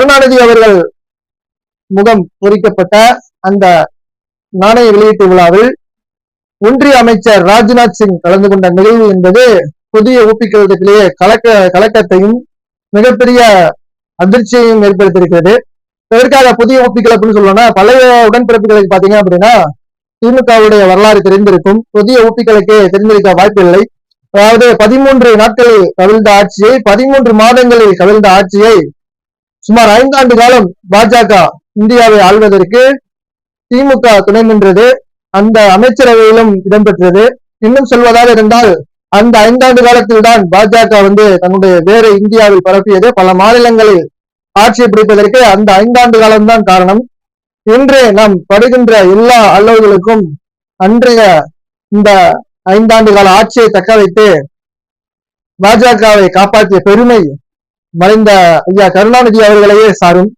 கருணாநிதி அவர்கள் முகம் பொறிக்கப்பட்ட அந்த நாணய வெளியீட்டு விழாவில் ஒன்றிய அமைச்சர் ராஜ்நாத் சிங் கலந்து கொண்ட நிகழ்வு என்பது புதிய ஊபி கலக்க கலக்கத்தையும் மிகப்பெரிய அதிர்ச்சியையும் ஏற்படுத்தியிருக்கிறது. எதற்காக புதிய ஒப்பிக்கல் அப்படின்னு சொல்லணும்னா பழைய உடன்பிறப்புகளுக்கு பாத்தீங்க அப்படின்னா திமுகவுடைய வரலாறு தெரிந்திருக்கும். புதிய ஒப்பிக்கலுக்கு தெரிந்திருக்க வாய்ப்பில்லை. அதாவது பதிமூன்று நாட்களில் கவிழ்ந்த ஆட்சியை பதிமூன்று மாதங்களில் கவிழ்ந்த ஆட்சியை சுமார் ஐந்தாண்டு காலம் பாஜக இந்தியாவை ஆள்வதற்கு திமுக துணை நின்றது. அந்த அமைச்சரவையிலும் இடம்பெற்றது. இன்னும் சொல்வதாக இருந்தால் அந்த ஐந்தாண்டு காலத்தில் தான் பாஜக வந்து தன்னுடைய வேறு இந்தியாவில் பரப்பியது. பல மாநிலங்களில் ஆட்சியை பிடிப்பதற்கு அந்த ஐந்தாண்டு காலம்தான் காரணம். இன்று நாம் படுகின்ற எல்லா அளவுகளுக்கும் அன்றைய இந்த ஐந்தாண்டு கால ஆட்சியை தக்க வைத்து பாஜகவை காப்பாற்றிய பெருமை மறைந்த ஐயா கருணாநிதி அவர்களையே சாரும்.